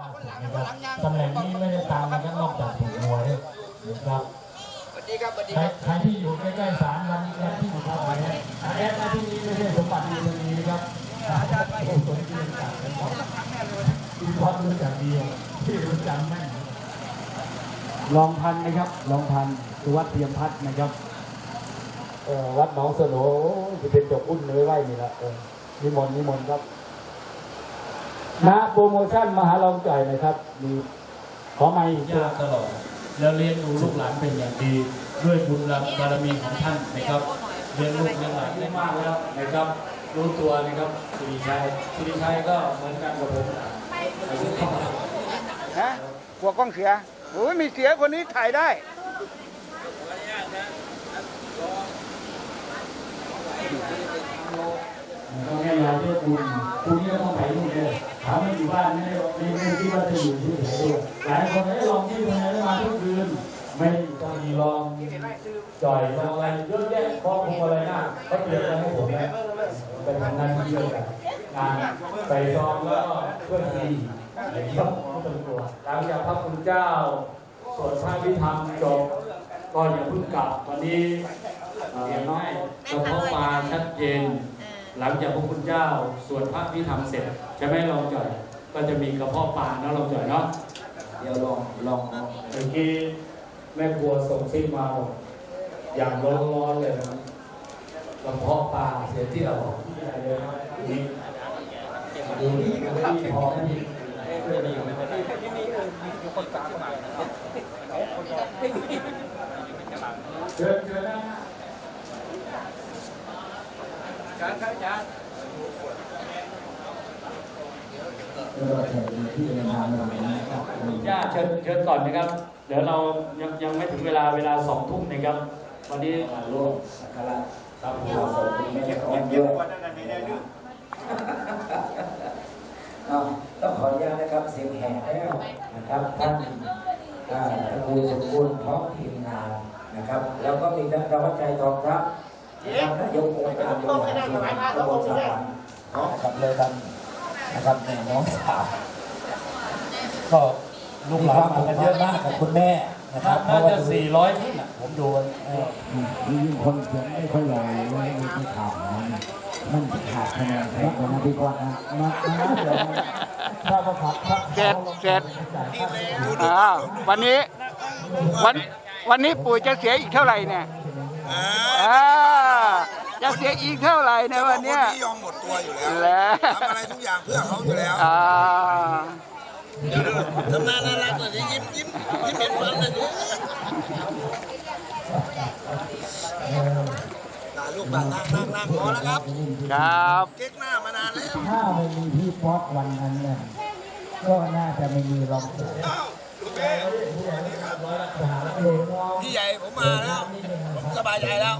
นะครับตำแหน่งนี้ไม่ได้ตามกันนอกจากถูกหวยนะครับสวัสดีครับสวัสดีใครครับใครที่อยู่ใกล้ๆศาลวันนี้แอดที่อยู่ทางไหนนะแอดหน้าที่นี้ไม่ใช่สมบัติดีคนนี้นะครับผู้สนเกียรติจากนะครับอีกความรู้จักดีที่รู้จำแม่นรองพันนะครับรองพันสุวัสดิ์เทียมพัฒน์นะครับเอ่อวัดหนองสโหนจะเป็นจบอุ้นเนื้อไร่นี่แหละเออนิมนต์นิมนต์ครับ นะโปรโมชั่นมหาลองจ่อยหนะครับมีขอไม่ยากตลอด แล้วเลี้ยงดูลูกหลานเป็นอย่างดี ด้วยบุญบารมีของท่านนะครับเลี้ยงลูกเลี้ยงหลานได้มากแล้วนะครับ รู้ตัวนะครับสิริชัยสิริชัยก็เหมือนกันกับผมอายุเท่ากันฮะกลัวกล้องเสียโอ้ยมีเสียคนนี้ถ่ายได้ต้องให้ยาเลือดบุญคุณนี่ก็ต้องไปนู่นเลยถามมันอยู่บ้านไม่ได้ไม่ไม่คิดว่าจะอยู่ที่ไหนด้วยหลายคนได้ลองที่ทำไมได้มาทุกคืนไม่ต้องมีลองจ่อยลองอะไรเยอะแยะครอบครัวอะไรน่าเขาเตรียมไว้ให้ผมแล้วเป็นทำงานที่เดียวกันงานใส่ซองแล้วก็เพื่อนดีนะครับไม่ต้องกลัวหลังจากพระคุณเจ้าสวดพระพิธรรมจบก็อย่าเพิ่งกลับวันนี้เออน้อยกระเพาะปลาชัดเจนหลังจากพระคุณเจ้าสวดพระพิธรรมเสร็จ จะไม่ลองจ่อย ก็จะมีกระเพาะปลาเนาะลองจ่อยเนาะเดี๋ยวลองลองเมื่อกี้แม่ครัวส่งซิกมาบอกอย่างร้อนๆเลยนะกระเพาะปลาเสียที่เราบอกที่ไหนเลยนะนี่ดูนี่ไม่มีพอไม่มีเชิญเชิญนะย่า เชิญเชิญก่อนนะครับ เดี๋ยวเรายังยังไม่ถึงเวลาเวลาสองทุ่มนะครับ วันนี้ร่วมสักการะครับผมขอบคุณแม่ของด้วยอ้าวต้องขออนุญาตนะครับเสียงแหบแล้วนะครับท่านอ่าตระกูลสมบูรณ์พร้อมทีมงานนะครับ แล้วก็มีท่านธวัชชัยทองพระนะครับนายกองค์การบริหารส่วนตำบลสามนะครับเลยกัน นะครับแม่น้องสาวก็ลูกหลานมากันเยอะมากกับคุณแม่นะครับเพน่าราะว่าจะสี่ร้อยขึ้นอะผมดูเออนี่ยิ่งคนเสียงไม่ค่อยหล่อเลยไม่ข่าวนะมันขาดคะแนนแพ้กว่านะพี่กว่านะมามาเดี๋ยวถ้าเขาขับถ้าเสร็จเสร็จอ้าววันนี้วันวันนี้ปู่จะเสียอีกเท่าไหร่เนี่ยอ่า จะเสียอีกเท่าไหร่ในวันเนี้ยที่ยอมหมดตัวอยู่แล้วแล้วทำอะไรทุกอย่างเพื่อเขาอยู่แล้วอ่าทำหน้าน่ารักหน่อยสิยิ้มยิ้มยิ้มเห็นฟันเลยดิตาลูกตานั่งนั่งนั่งพอแล้วครับครับ เก๊กหน้ามานานแล้วถ้าไม่มีพี่ป๊อกวันนั้นเนี่ยก็น่าจะไม่มีรองเท้าอ้าวลูกเป้เองเราพี่ใหญ่ผมมาแล้ว ผมสบายใจแล้ว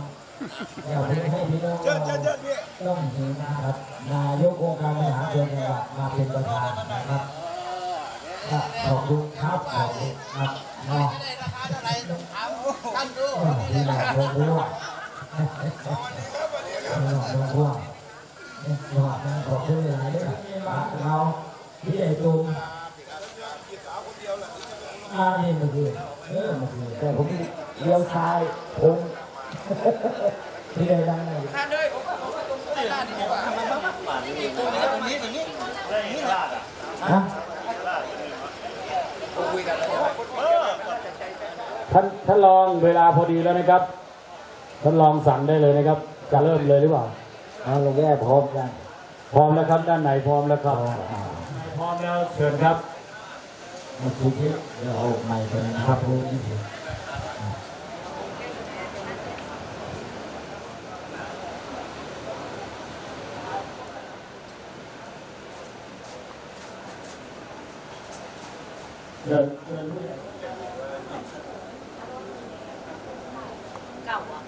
อยากให้พี่น้องเชิญเชิญเชิญพี่ต้องเห็นนะครับ นายกองค์การบริหารส่วนจังหวัดมาเป็นประธานนะครับขอบคุณครับขอบคุณครับเนาะพี่น้องลงร่วมพี่น้องลงร่วมหลอดนะขอบคุณหลายด้วยเราพี่ไอ้ตุ้มอ่านี่มันคือเออมันคือแต่ผมเลี้ยวซ้ายผม พี่ไอ้ดังเลยฮะท่านท่านรองเวลาพอดีแล้วนะครับท่านรองสั่งได้เลยนะครับ จะเริ่มเลยหรือเปล่าเอาเราแยกพร้อมกันพร้อมแล้วครับด้านไหนพร้อมแล้วครับพร้อมแล้วเชิญครับมาคุยที่เดี๋ยวเอาใหม่ไปนะครับพูดนี่สิ เชิญเชิญผู้ใหญ่เก่าอะ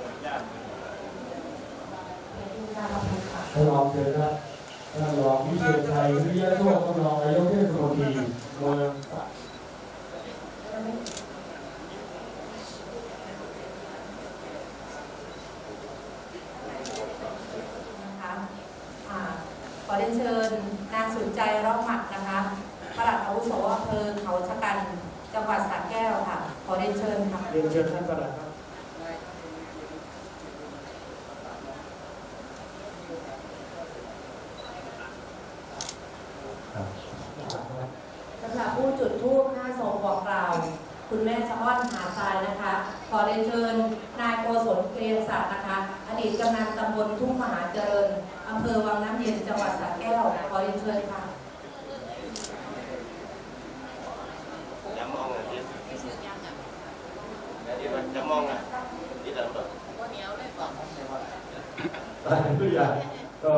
ท่านรองเชิญครับท่านรองวิเชียรชัยวิริยะโชคท่านรองนายกเทศมนตรีเมืองขอเรียนเชิญนางสุนใจร้องหมัด ภอเขาชะกันจังหวัดสระแก้วค่ะ ขอเรียนเชิญค่ะ เรียนเชิญท่านประหลัดครับ สำหรับผู้จุดธูปหน้าศพบอกกล่าว คุณแม่ชะอ้อนหาทรายนะคะ ขอเรียนเชิญนายโกศลเกรียงศักดิ์นะคะ อดีตกำนันตำบลทุ่งมหาเจริญอำเภอวังน้ำเย็นจังหวัดสระแก้ว ขอเรียนเชิญค่ะ จะมองอะที่ที่มันจะมองอะที่เราแบบ อะไรทุกอย่างก็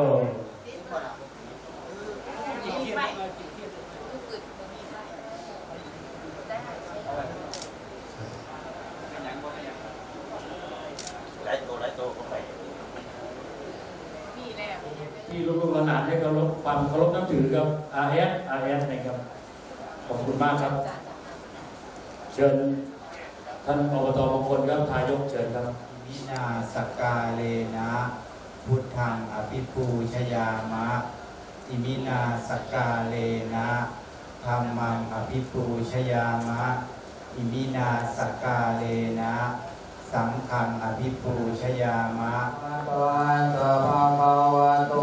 หลายตัวหลายตัวเข้าไปที่ลูกๆหลานๆให้เคารพความเคารพนับถือกับ RS RS นะครับ ขอบคุณมากครับ เชิญท่านอบตมงคลครับทายกเชิญครับวินาสกาเลนะ พุทธังอภิปูชยามะอิมินาสกกาเลนะธรรมังอภิปูชยามะอิมินาสกกาเลนะสังฆังอภิปูชยามะวันตะภะคะวะโต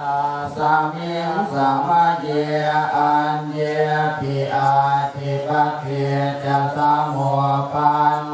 ตาสามิงสมาเยอันเยปิอาทิปะเกจะสมุปัน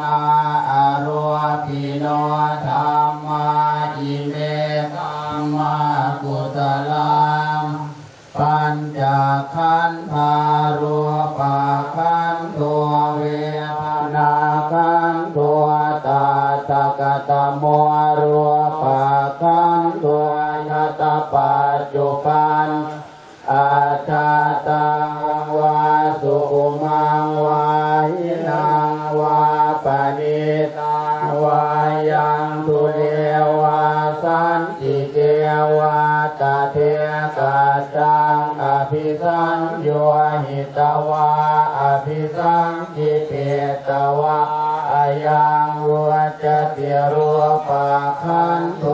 ตวาอภิสังกิเปตวาอายังวัวจติรูปะขันโต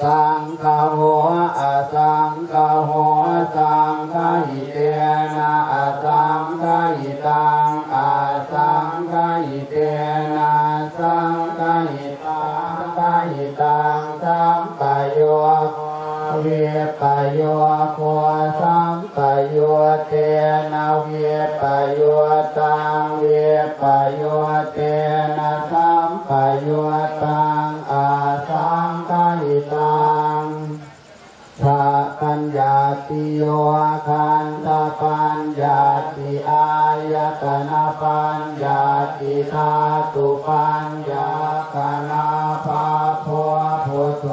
สังฆาโหอะสังฆาโหสังฆหิเตนะอะสังฆหิตังอะสังฆหิเตนะสังฆหิตังสังฆหิตังสัมปโย เวปโยโคสัมปโยเตนะเวปโยตังเวปโยเตนะสัมปโยตังอาสังฆาหิตังชาปัญญาติโยคันตปัญญาติอายตนะปัญญาติธาตุปัญญาคณาภาโพพุทโธ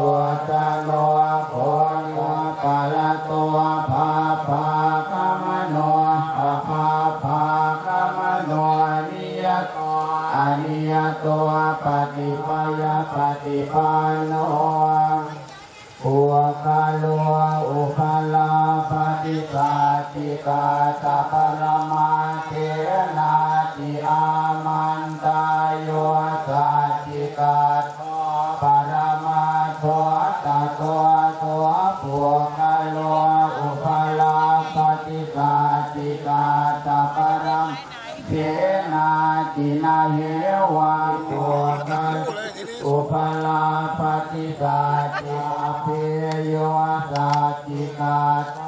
จาเพโยสัจจิกาต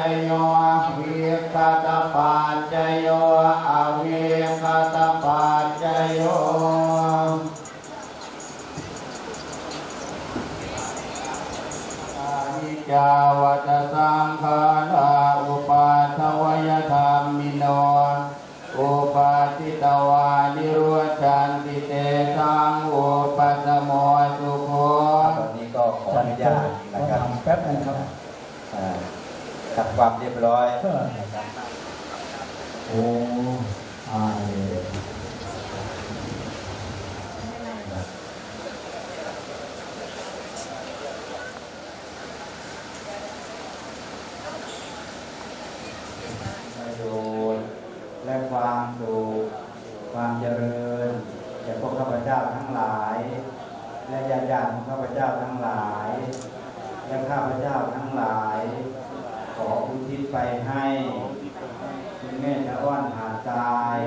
ปัจ ยบร้อยโอ้อายประโยชน์และความสุขความเจริญแก่พวกข้าพเจ้าทั้งหลาย และญาติญาติของข้าพเจ้าทั้งหลาย และข้าพเจ้าทั้งหลาย ออุทิศไปให้คุณแม่ตะอ้อนหาตาย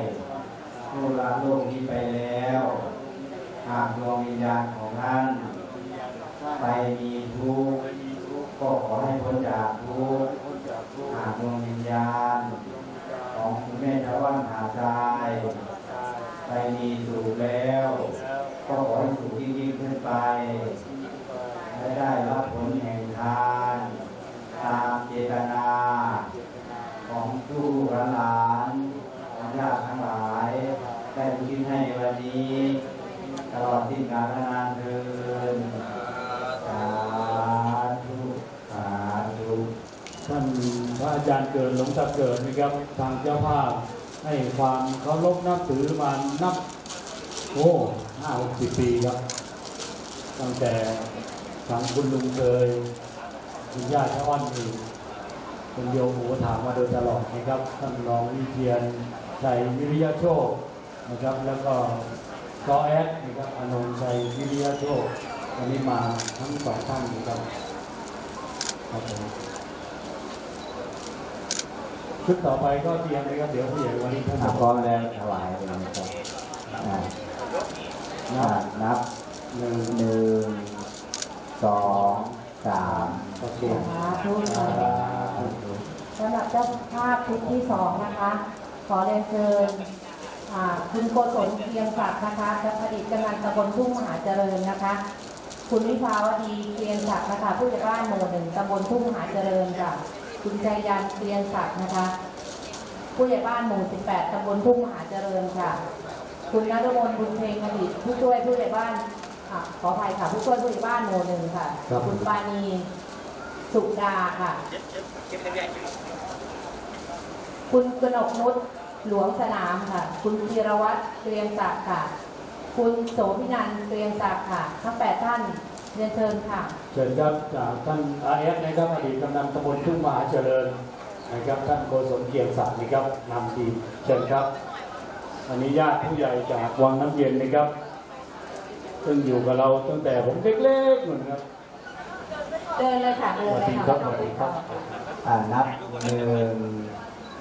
ผู้ละโลกนี้ไปแล้ว หากดวงวิญญาณของท่าน ไปมีทุกข์ก็ขอให้พ้นจากทุกข์หากดวงวิญญาณ ของคุณแม่ชาวบ้านหาดทรายไปมีสุขแล้ว ก็ขอให้สุขยิ่งยิ่งขึ้นไปและได้รับผลแห่งทาน ตามเจตนาของผู้หลานของญาติทั้งหลายได้อุทิศให้วันนี้ ตลอดสิ้นกาลนานเทินสาธุสาธุท่านพระอาจารย์เกิดหลวงตาเกิดนะครับทางเจ้าภาพให้ความเคารพนับถือมานับโอ้ห้าหกสิบปีครับตั้งแต่ทางคุณลุงเคย คุณย่าชะอ้อนนี่เป็นโยมหัวถามมาโดยตลอดนะครับท่านรองวิเทียนชัยวิริยโชคนะครับ แล้วก็กอแอดนะครับอนงชัยวิริยโชควันนี้มาทั้งสองท่านนะครับครับผมชุดต่อไปก็เตรียมเลยครับเดี๋ยวผู้ใหญ่วันนี้ท่านถ้าจะพร้อมแล้วถวายเลยนะครับอ่าอ่านับหนึ่งหนึ่งสอง สามโอเคสาธุสำหรับเจ้าภาพชุดที่สองนะคะ ขอเรียนเชิญคุณโกศลเพียงศักดิ์นะคะและอดีตกำนันตำบลทุ่งมหาเจริญนะคะ คุณวิภาวดีเกียนศักดิ์นะคะ ผู้ใหญ่บ้านหมู่หนึ่งตำบลทุ่งมหาเจริญค่ะ คุณชัยยันเกียนศักดิ์นะคะ ผู้ใหญ่บ้านหมู่ 18ตำบลทุ่งมหาเจริญค่ะ คุณนฤมลบุญเพลงอดีตผู้ช่วยผู้ใหญ่บ้าน อะ ขออภัยค่ะ ผู้ช่วยผู้ใหญ่บ้านหมู่หนึ่งค่ะคุณปานีสุดาค่ะ คุณกนกนุชหลวงสนามค่ะ คุณธีรวัตรเกรียงศักดิ์ค่ะ คุณโสพินันท์เกรียงศักดิ์ค่ะ ทั้งแปดท่านเรียนเชิญค่ะ เชิญครับจากท่านอาเอฟนะครับอดีตกำนันตำบลทุ่งมหาเจริญนะครับท่านโกศลเกียรติศักดิ์นะครับนำทีมเชิญครับอันนี้ญาติผู้ใหญ่จากวังน้ำเย็นนะครับ ซึ่งอยู่กับเราตั้งแต่ผมเล็กๆนู่นครับเดินเลยค่ะเดินเลยค่ะสวัสดีครับอ่านับหนึ่ง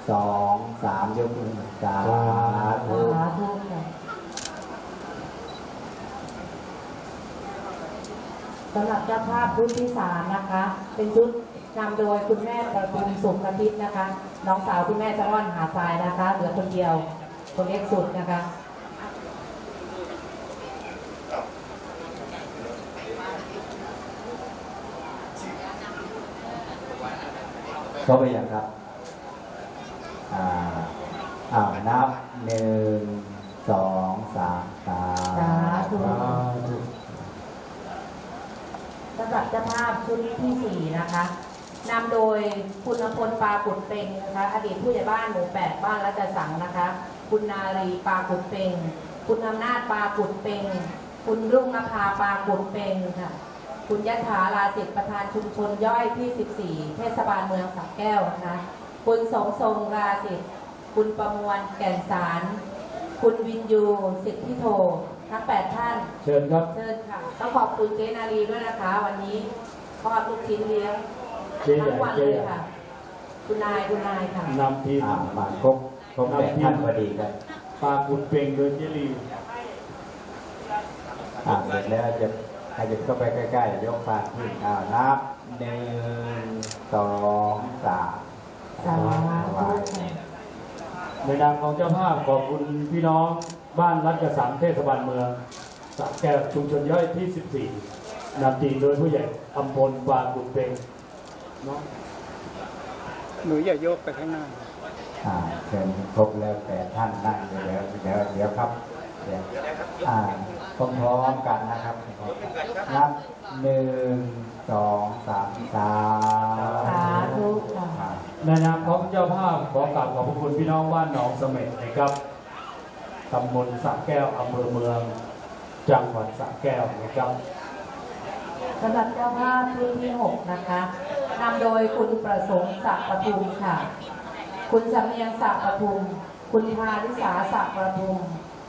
สองสามยกมือสาธุสาธุค่ะสำหรับเจ้าภาพชุดที่สามนะคะ เป็นชุดนำโดยคุณแม่ประทุมสุขอาทิตย์นะคะ น้องสาวคุณแม่จะอ้อนหาทรายนะคะ เหลือคนเดียวคนเล็กสุดนะคะ เข้าไปอย่างครับอ่าอ่านับหนึ่งสองสามสาสาธุสำหรับเจ้าภาพชุดที่สี่นะคะนำโดยคุณพลปากุดเปงนะคะ อดีตผู้ใหญ่บ้านหมู่แปดบ้านรัชสังนะคะ คุณนารีปากุดเปงคุณอำนาจปากุดเปงคุณรุ่งนภาปากุดเปงค่ะ คุณยะถาลาสิทธิประธานชุมชนย่อยที่ 14 เทศบาลเมืองสักแก้วนะคะคุณสมทรงราสิทธิ์คุณประมวลแก่นสาร คุณวินยูสิทธิโททั้ง 8 ท่าน เชิญครับ เชิญค่ะ ต้องขอบคุณเจนารีด้วยนะคะ วันนี้ทอดลูกชิ้นเลี้ยงเจ๊ใหญ่ทั้งวันเจ๊เลยใหญ่ค่ะ คุณนายคุณนายค่ะนำทีมอ่ามาครบครบแปดท่านพอดีครับปลาคุณเปงโดยเจลีอ่าเสร็จแล้วจะ ใครจะเข้าไปใกล้ๆยกปากขึ้นอ่านับหนึ่งสองสามสาธุไหว้ในนามของเจ้าภาพขอบคุณพี่น้องบ้านรัฐกระสังเทศบาลเมืองสระแก้วชุมชนย่อยที่ 14นำทีมโดยผู้ใหญ่อำพลปลาคุณเปงเนาะหนูอย่าโยกไปข้างหน้าอ่าเชิญครบแล้วแปดท่านนั่งเดี๋ยวเดี๋ยวเดี๋ยวครับเดี๋ยวอ่า พร้อมๆกันนะครับนับหนึ่งสองสามสามสาธุค่ะอ่าในนามของเจ้าภาพขอกราบขอบพระคุณพี่น้องบ้านหนองเสม็ดนะครับตำบลสระแก้วอำเภอเมือง จังหวัดสระแก้วนะครับสำหรับเจ้าภาพรุ่นที่ 6 นะคะนำโดยคุณประสงค์ศักดิ์ประทุมค่ะ คุณสำเนียงศักดิ์ประทุม คุณพาลิสาศักดิ์ประทุม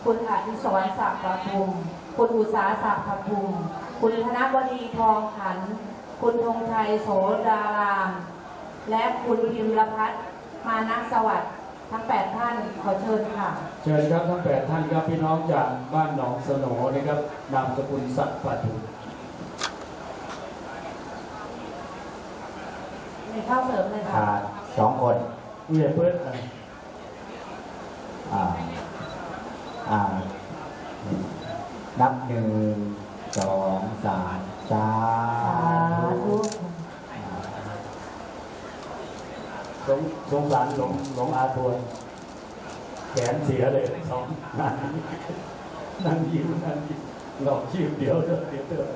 คุณอดิศรศักดิ์ประทุม คุณอุษาศักดิ์ประทุม คุณธนวดีทองขัน คุณธงชัยโสดาราม และคุณพิมรพัฒน์มานักสวัสดิ์ทั้ง 8 ท่านขอเชิญค่ะ เชิญครับทั้งแปดท่านครับพี่น้องจากบ้านหนองสโหนนะครับนามสกุลสัตว์ปทุมในข้าวเสริมเลยค่ะขาดสองคนผู้ใหญ่เปิ้ลนะอ่าอ่า นับหนึ่งสองสามสาสาธุสงสงสารหลงหลงอาทวนแขนเสียเลยสองนั่นนั่งยิ้มนั่งยิ้มหลอกชื่อเดี๋ยวเดี๋ยวเดี๋ยวเดี๋ยว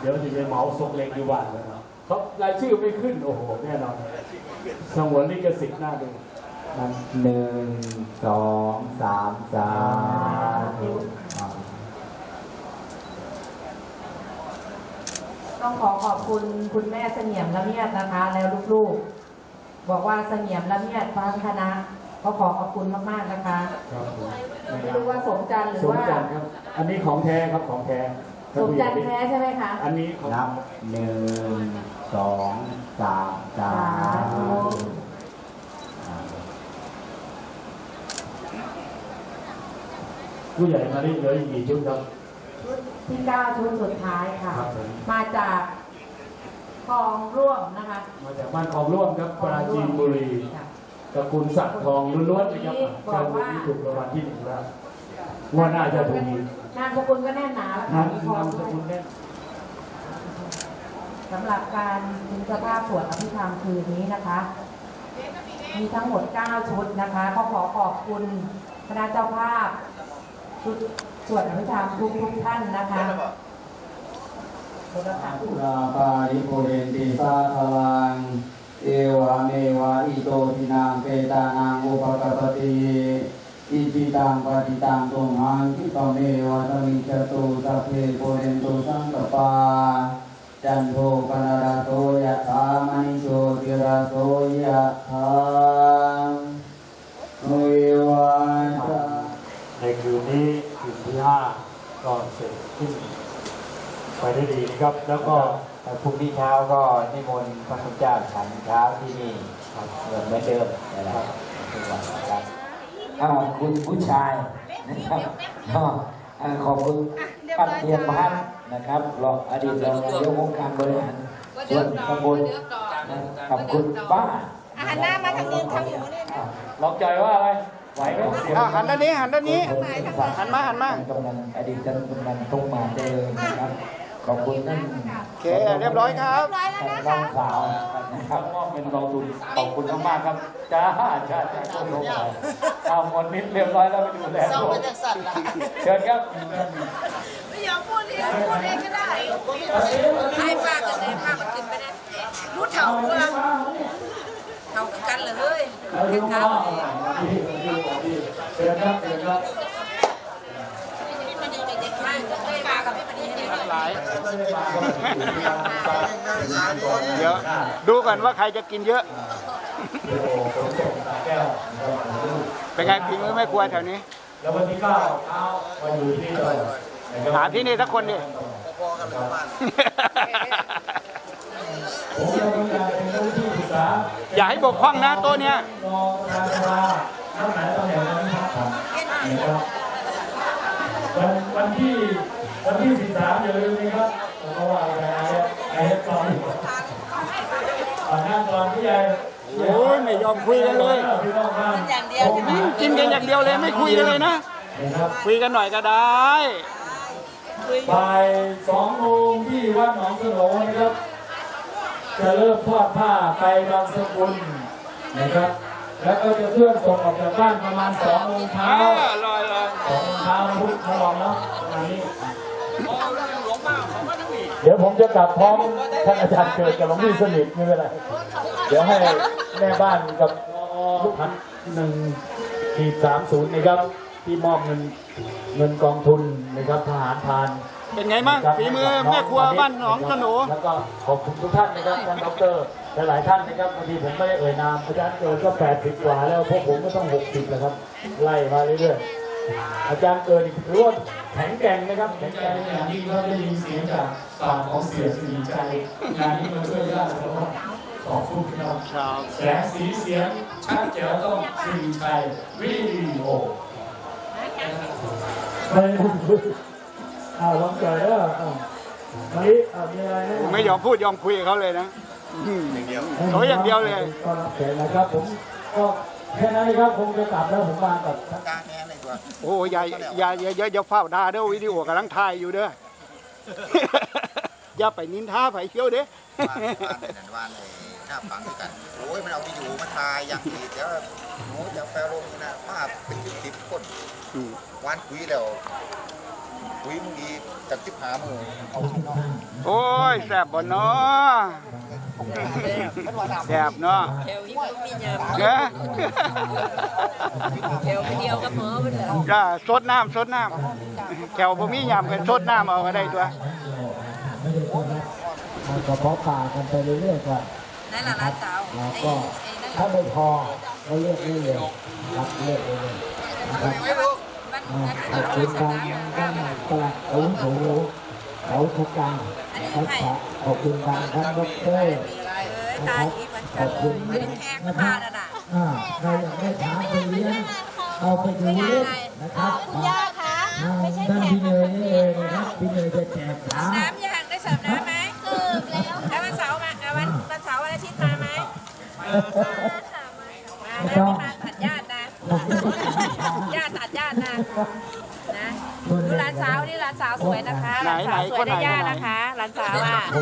เดี๋ยวจะไปเหมาศกเล็กอยู่บ้านแล้วเนาะเขารายชื่อไม่ขึ้น โอ้โห แน่นอนสงวนลิขสิทธิ์หน้าดู หนึ่งสองสามสาธุอ่าต้องขอขอบคุณคุณแม่เสงี่ยมละเมียดนะคะ แล้วลูกๆ บอกว่าเสงี่ยมละเมียดฟังคณะก็ขอขอบคุณมากๆนะคะครับผมไม่รู้ว่าสมจันทร์หรือสมว่า จันทร์ครับ อันนี้ของแท้ครับของแท้สมจันทร์แท้ใช่ไหมคะ อันนี้ของ นับหนึ่งสองสามสาสาธุ ธุอ่า ผู้ใหญ่มาได้เหลืออีกกี่ชุดครับ ชุดที่9ชุดสุดท้ายค่ะ ครับผม มาจากคลองร่วมนะคะมาจากบ้านของร่วมครับปราจีนบุรีค่ะ ตระกูลศักดิ์ทองล้วนๆนะครับบอกเชิญว่าวันนี้ถูกรางวัลที่หนึ่งแล้วงว่าน่าจะถูกอีกนามสกุลก็แน่นหนาแล้วนาค่ะมมีคลองนามสด้วยกุลแน่น สำหรับการบุญสภาพสวดอภิธรรมคืนนี้นะคะ มีทั้งหมด 9 ชุดนะคะ ก็ขอขอบคุณคณะเจ้าภาพ ชุดสวดอภิธรรมทุกทุกท่านนะคะขอบคุณค่ะราปาริปุเรนติสาคลังเอวะเมวะอิโตทินังเปตานังอุปกปปติอิจิตังปฏิตังตุมหังคิปเมวะตมิจตุสัพเพปุเรนตุสังกปาจันโทปนรโสยะถามณิโชติราโสยะถาวิวันตาในคืนนี้คืนที่ห้าก็เสร็จขึ้นไปได้ดีนะครับ แล้วก็แต่พรุ่งนี้เช้าก็นิมนต์พระคุณเจ้าฉันเช้าที่นี่เหมือนเหมือนเดิมนะครับทุกวันนะครับอ่าคุณผู้ชายนะครับก็อ่าขอบคุณปัดเทียนพัฒน์นะครับรองอดีตรองนายกองค์การบริหารส่วนตำบลนะขอบคุณป้าอาหารหน้ามาทางนี้ทางหนูเนี่ยอ่าล็อกใจว่าอะไร ไหวไหมเสียงอะหันด้านนี้หันด้านนี้ หันมาหันมากำนันอดีตท่านกำนันตรงมาเจริญนะครับ ขอบคุณท่านโอเคเรียบร้อยครับ ร้อยแล้วท่านนะน้อคะงสาวนะครับมอบเป็นกองทุนขอบคุณมากๆครับจ้าจ้าจ้าก็ลงไปเอาหมดนิดเรียบร้อยแล้วไปดูแลลูกเชิญครับไม่ยอมพูดเองพูดเองก็ได้ให้ป้ากันเลยป้ามันขึ้นไปได้รู้เท่าเมืองเท่ากันเลย เฮ้ยเอาเห็ลูกเท่าพ่อเลยเชิญครับเชิญครับไม่ไม่มากับพี่ปณีเนี่ยหลายไม่ได้มาก็ไม่ได้มาก็ไม่ได้มาเดี๋ยวดูก่อนว่าใครจะกินเยอะ เป็นไงฝีมือแม่ครัวแถวนี้ แล้ววันที่เก้าเช้ามาอยู่ที่นี่เลยนะครับหาที่นี่สักคนดิพอกันเลยบ้าน อย่าให้บกพร่องนะโตัวเนี้ยรองประธานสภาท่านไหนตำแหน่งนั้นพักผ่อนนะครับวันวันที่วันที่สิบสามอย่าลืมนะครับเพราะว่าอะไรไอ้ตอนตอนนั้นตอนที่ไอ้โอ้ยไม่ยอมคุยกันเลยพี่น้องบ้านอย่างเดียวใช่ไหมกินกันอย่างเดียวเลยไม่คุยกันเลยนะนะครับคุยกันหน่อยก็ได้บ่ายสองโมงที่วัดหนองสโหนนะครับ จะเริ่มทอดผ้าไปบางสกุลนะครับ แล้วก็จะเคลื่อนส่งออกจากบ้านประมาณสองโมงเช้าลอยลอยสองโมงเช้าพุธมาลองเนาะประมาณนี้เดี๋ยวผมจะกลับพร้อมท่านอาจารย์เกิดกับหลวงพี่สนิทไม่เป็นไรเดี๋ยวให้แม่บ้านกับลูกพันหนึ่งขีดสามศูนย์นะครับ ที่มอบเงินเงินกองทุนนะครับทหารพราน เป็นไงบ้างฝีมือแม่ครัวบ้านหนองสโหนแล้วก็ขอบคุณทุกท่านนะครับท่านดอกเตอรหลายๆท่านนะครับบางทีผมไม่ได้เอ่ยนามอาจารย์เกิดก็80กว่าแล้วพวกผมก็ต้อง60แล้วครับไล่มาเรื่อยๆอาจารย์เกิดนี่ถือว่าแข็งแกร่งนะครับแข็งแกร่งอย่างยิ่งเราได้ยินเสียงจากปากของเสียสีใจงานนี้มาช่วยญาติเราขอบคุณครับครับแสงสีเสียงชัดแจ๋วต้องสีชัยวิดีโอไม่ อ้าวลองเกิดแล้วอ้าวมาลิอ้าวมีอะไรนะไม่ยอมพูดยอมคุยกับเขาเลยนะอืมเขาอย่างเดียวเลยก็รับแขกนะครับผมก็แค่นั้นนะครับคงจะกลับแล้วผมมากับกลางแอนเลยกว่าโอ้ยอย่าอย่าอย่าอย่าอย่าเฝ้าด่าเด้อวิดีโอกำลังถ่ายอยู่เด้ออย่าไปนินทาไผเชียวเด้บ้านบ้านในนั้นบ้านในหน้าฟังด้วยกันโอ้ยมันเอาที่อยู่มาทายอย่างดีเดี๋ยวโอ้ยจะแปลลงนี่นะภาพเป็นสิบสิบคนอืมวานคุยแล้ว คุยมึงดีจากสิบหามือเอาที่นอกโอ้ยแสบบ่เนาะแสบเนาะแถวนี้ก็มียามเด้อแถวเดียวกับหมอไปเถอะจ้าสดน้ำสดน้ำแถวบ่มียามกันสดน้ำเอาก็ได้ตัวไม่ได้ต้อนรับมันก็เพาะป่ากันไปเรื่อยๆครับนั่นแหละร้านสาวเราไอ้ก็ไอ้นั่นแหถ้าละไม่พอก็เลือกเรื่อยๆครับเลือกเรื่อยๆนะครับมัน อาอาทิตย์ขละอบร้อคุยณสัปการดาห์ท่านประอาวุโสเขาทุกการครับขอบคุณการท่านดอกเตอรนะตาครับอีกมันขอบคุณไม่ได้แทงนะผ้าครับนั่นน่ะอ่าใครอยากได้ช้างไปเลี้ยงเอาไปดูเล่นนะครับอ่าท่านพี่เนยนี่เลยนะครับพี่เนยจะแจกช้างน้ำยังได้เสิร์ฟน้ำไหมเสิร์ฟแล้วแล้ววันเสาร์มาเอาวันวันเสาร์วันอาทิตย์มาไหมมาแล้วไม่มาตัดญาตินะญาติตัดญาติ นะนะดูหลานสาวนี่หลานสาวสวยนะคะหลานสาวสวยได้ญาตินะคะหลานสาวอะเอ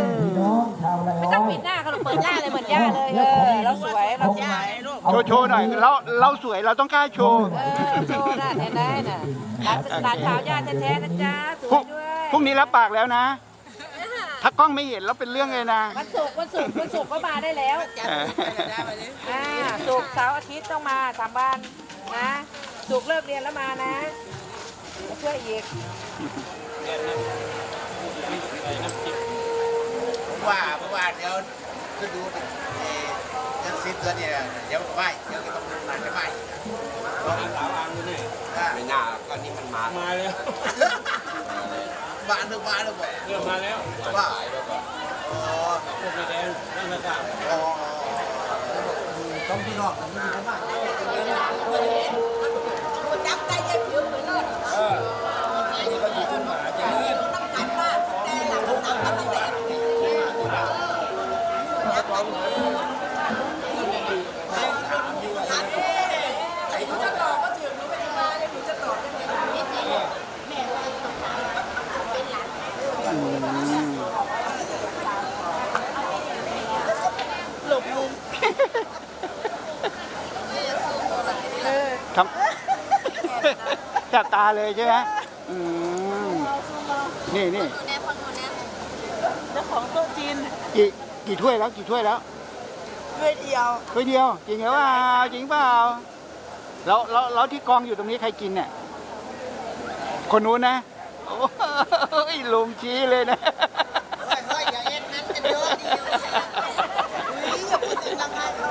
อพี่น้องชาวไรไม่ต้องปิดหน้าเขาหรอกเปิดหน้าเลยเหมือนย่าเลยเออเราสวยเราสวยโชว์โชว์หน่อยเราเราสวยเราต้องกล้าโชว์เออโชว์น่ะเห็นได้น่ะหลานหลานสาวย่าแท้ๆนะจ๊ะสพวรุ่ยงด้วยพรุ่งนี้รับปากแล้วนะ ถ้ากล้องไม่เห็นแล้วเป็นเรื่องเลยนะวันศุกร์วันศุกร์วันศุกร์ก็มาได้แล้วเอออ่าศุกร์เสาร์อาทิตย์ต้องมาสามวันนะ ศุกร์เลิกเรียนแล้วมานะมาช่วยอีกว่าเมื่อวานเดี๋ยวจะดูเอ่อจะสิ้นเดือนเนี่ยเดี๋ยวไหวเดี๋ยวต้องมาจะไหวสาวอังนี่อะไม่น่าก็นี่มันมามาแล้วบ้านหนึ่งบ้านหนึ่งบอกเริ่มมาแล้วว่าขายแล้วก็อ๋อพวกแดงนั่นนะครัอ๋อต้องพี่นอกต้องพี่นอกำจับตาเลยใช่ไหมอืมนี่นี่เจ้าของโต๊ะจีนกี่กี่ถ้วยแล้วกี่ถ้วยแล้วด้วยเดียวถ้วยเดียวจริงเหรอเปล่าจริงเปล่าแล้วแล้วแล้วที่กองอยู่ตรงนี้ใครกินเนี่ยคนนู้นนะโอ้ยลุงชี้เลยนะเฮ้ยเฮ้ยอย่าเอ็นนั้นกันเยอะดิเฮ้ยอย่าพูดถึงราคาเขา